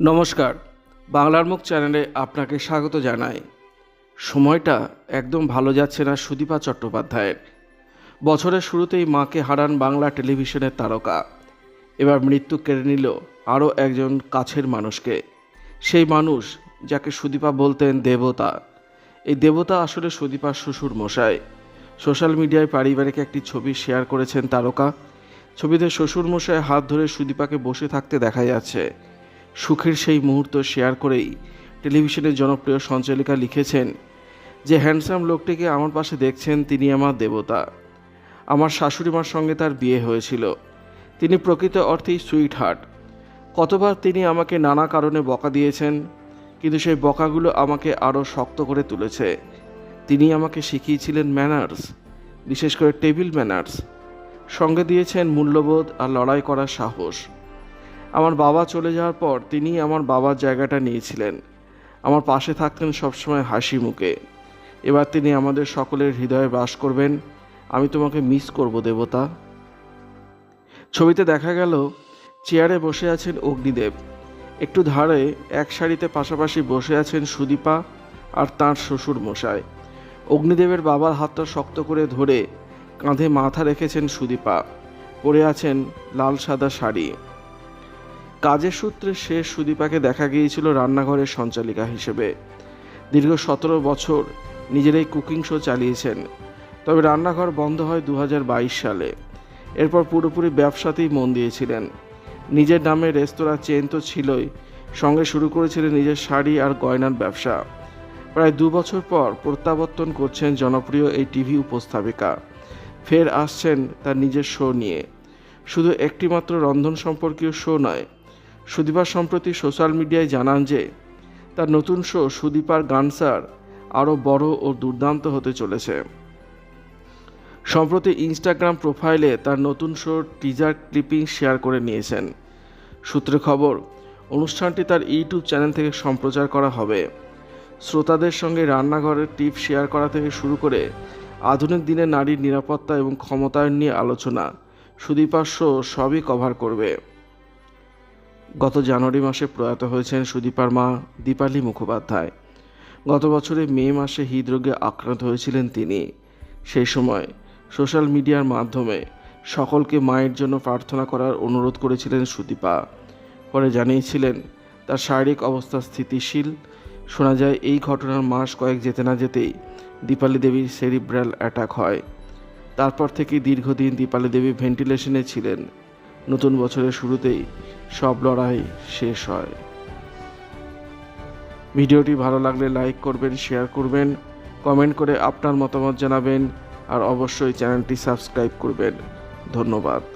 নমস্কার, বাংলার মুখ চ্যানেলে আপনাকে স্বাগত জানাই। সময়টা একদম ভালো যাচ্ছে না সুদীপা চট্টোপাধ্যায়ের। বছরের শুরুতেই মাকে হারান বাংলা টেলিভিশনের তারকা। এবার মৃত্যু কেড়ে নিল আরও একজন কাছের মানুষকে। সেই মানুষ যাকে সুদীপা বলতেন দেবতা। এই দেবতা আসলে সুদীপার শ্বশুর মশাই। সোশ্যাল মিডিয়ায় পারিবারিক একটি ছবি শেয়ার করেছেন তারকা। ছবিতে শ্বশুর মশাই হাত ধরে সুদীপাকে বসে থাকতে দেখা যাচ্ছে। সুখের সেই মুহূর্ত শেয়ার করেই টেলিভিশনের জনপ্রিয় সঞ্চালিকা লিখেছেন, যে হ্যান্ডসাম লোকটিকে আমার পাশে দেখছেন তিনি আমার দেবতা। আমার শাশুড়িমার সঙ্গে তার বিয়ে হয়েছিল। তিনি প্রকৃত অর্থেই সুইট হার্ট কতবার তিনি আমাকে নানা কারণে বকা দিয়েছেন, কিন্তু সেই বকাগুলো আমাকে আরও শক্ত করে তুলেছে। তিনি আমাকে শিখিয়েছিলেন ম্যানার্স, বিশেষ করে টেবিল ম্যানার্স। সঙ্গে দিয়েছেন মূল্যবোধ আর লড়াই করার সাহস। আমার বাবা চলে যাওয়ার পর তিনি আমার বাবার জায়গাটা নিয়েছিলেন। আমার পাশে থাকতেন সবসময় হাসি মুখে। এবার তিনি আমাদের সকলের হৃদয়ে বাস করবেন। আমি তোমাকে মিস করব, দেবতা। ছবিতে দেখা গেল, চেয়ারে বসে আছেন অগ্নিদেব। একটু ধারে এক সারিতে পাশাপাশি বসে আছেন সুদীপা আর তাঁর শ্বশুর মশাই। অগ্নিদেবের বাবার হাতটা শক্ত করে ধরে কাঁধে মাথা রেখেছেন সুদীপা। পরে আছেন লাল সাদা শাড়ি। কাজের সূত্রে শেষ সুদীপাকে দেখা গিয়েছিল রান্নাঘরের সঞ্চালিকা হিসেবে। দীর্ঘ সতেরো বছর নিজের এই কুকিং শো চালিয়েছেন। তবে রান্নাঘর বন্ধ হয় দু হাজার বাইশ সালে। এরপর পুরোপুরি ব্যবসাতেই মন দিয়েছিলেন। নিজের নামে রেস্তোরাঁ চেন তো ছিলই, সঙ্গে শুরু করেছিলেন নিজের শাড়ি আর গয়নার ব্যবসা। প্রায় দু বছর পর প্রত্যাবর্তন করছেন জনপ্রিয় এই টিভি উপস্থাপিকা। ফের আসছেন তার নিজের শো নিয়ে। শুধু একটিমাত্র রন্ধন সম্পর্কীয় শো নয় সুদীপা সম্প্রতি সোশ্যাল মিডিয়ায় জানান যে, তার নতুন শো সুদীপার গানসার আরও বড় ও দুর্দান্ত হতে চলেছে। সম্প্রতি ইনস্টাগ্রাম প্রোফাইলে তার নতুন শোর টিজার ক্লিপিং শেয়ার করে নিয়েছেন। সূত্রে খবর, অনুষ্ঠানটি তার ইউটিউব চ্যানেল থেকে সম্প্রচার করা হবে। শ্রোতাদের সঙ্গে রান্নাঘরের টিপ শেয়ার করা থেকে শুরু করে আধুনিক দিনে নারীর নিরাপত্তা এবং ক্ষমতায়ন নিয়ে আলোচনা সুদীপার শো সবই কভার করবে। গত জানুয়ারি মাসে প্রয়াত হয়েছেন সুদীপার মা দীপালি মুখোপাধ্যায়। গত বছরে মে মাসে হৃদরোগে আক্রান্ত হয়েছিলেন তিনি। সেই সময় সোশ্যাল মিডিয়ার মাধ্যমে সকলকে মায়ের জন্য প্রার্থনা করার অনুরোধ করেছিলেন সুদীপা। পরে জানিয়েছিলেন, তার শারীরিক অবস্থা স্থিতিশীল। শোনা যায়, এই ঘটনার মাস কয়েক যেতে না যেতেই দীপালি দেবীর সেরিব্রাল অ্যাটাক হয়। তারপর থেকে দীর্ঘদিন দীপালি দেবী ভেন্টিলেশনে ছিলেন। নতুন বছরের শুরুতেই সব লড়াই শেষ হয়। ভিডিওটি ভালো লাগলে লাইক করবেন, শেয়ার করবেন, কমেন্ট করে আপনার মতামত জানাবেন, আর অবশ্যই চ্যানেলটি সাবস্ক্রাইব করবেন। ধন্যবাদ।